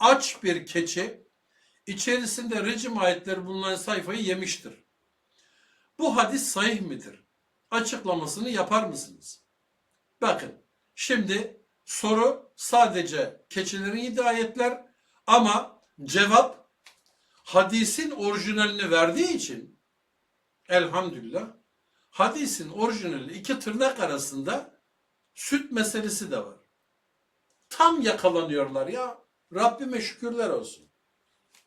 aç bir keçi içerisinde rejim ayetleri bulunan sayfayı yemiştir. Bu hadis sahih midir? Açıklamasını yapar mısınız? Bakın şimdi soru sadece keçilerin hidayetler ama cevap hadisin orijinalini verdiği için elhamdülillah hadisin orijinali iki tırnak arasında süt meselesi de var. Tam yakalanıyorlar ya. Rabbime şükürler olsun.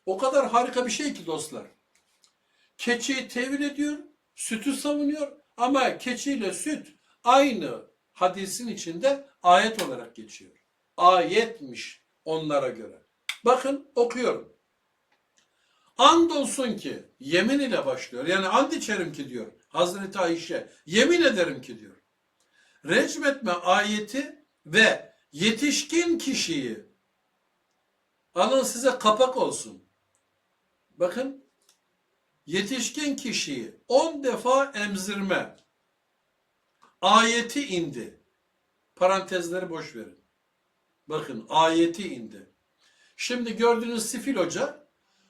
O kadar harika bir şey ki dostlar. Keçiyi tevil ediyor, sütü savunuyor ama keçiyle süt aynı hadisin içinde ayet olarak geçiyor. Ayetmiş onlara göre. Bakın okuyorum. Andolsun ki yemin ile başlıyor. Yani and içerim ki diyor Hazreti Ayşe. Yemin ederim ki diyor. Recmetme ayeti ve yetişkin kişiyi alın size kapak olsun. Bakın yetişkin kişiyi 10 defa emzirme ayeti indi. Parantezleri boş verin. Bakın ayeti indi. Şimdi gördüğünüz Sifil Hoca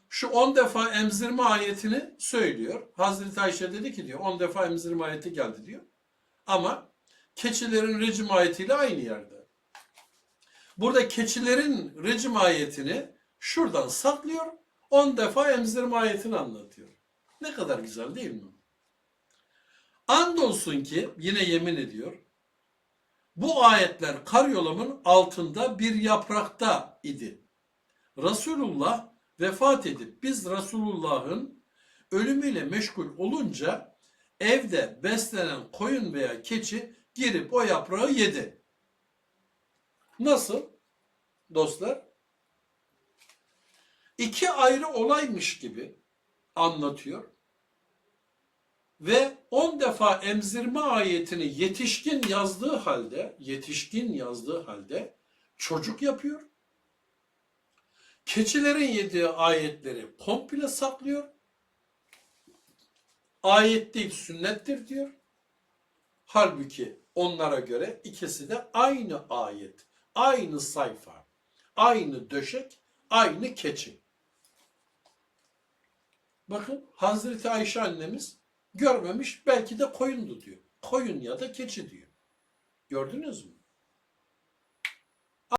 şu 10 defa emzirme ayetini söylüyor. Hazreti Ayşe dedi ki diyor 10 defa emzirme ayeti geldi diyor. Ama keçilerin rejim ayetiyle aynı yerde. Burada keçilerin rejim ayetini şuradan saklıyor. 10 defa emzirme ayetini anlatıyor. Ne kadar güzel değil mi? Andolsun ki yine yemin ediyor. Bu ayetler karyolamın altında bir yaprakta idi. Resulullah vefat edip biz Resulullah'ın ölümüyle meşgul olunca evde beslenen koyun veya keçi girip o yaprağı yedi. Nasıl? Dostlar, iki ayrı olaymış gibi anlatıyor ve 10 defa emzirme ayetini yetişkin yazdığı halde, yetişkin yazdığı halde çocuk yapıyor. Keçilerin yediği ayetleri komple saklıyor. Ayet değil sünnettir diyor. Halbuki onlara göre ikisi de aynı ayet, aynı sayfa, aynı döşek, aynı keçi. Bakın Hazreti Ayşe annemiz görmemiş belki de koyundu diyor. Koyun ya da keçi diyor. Gördünüz mü?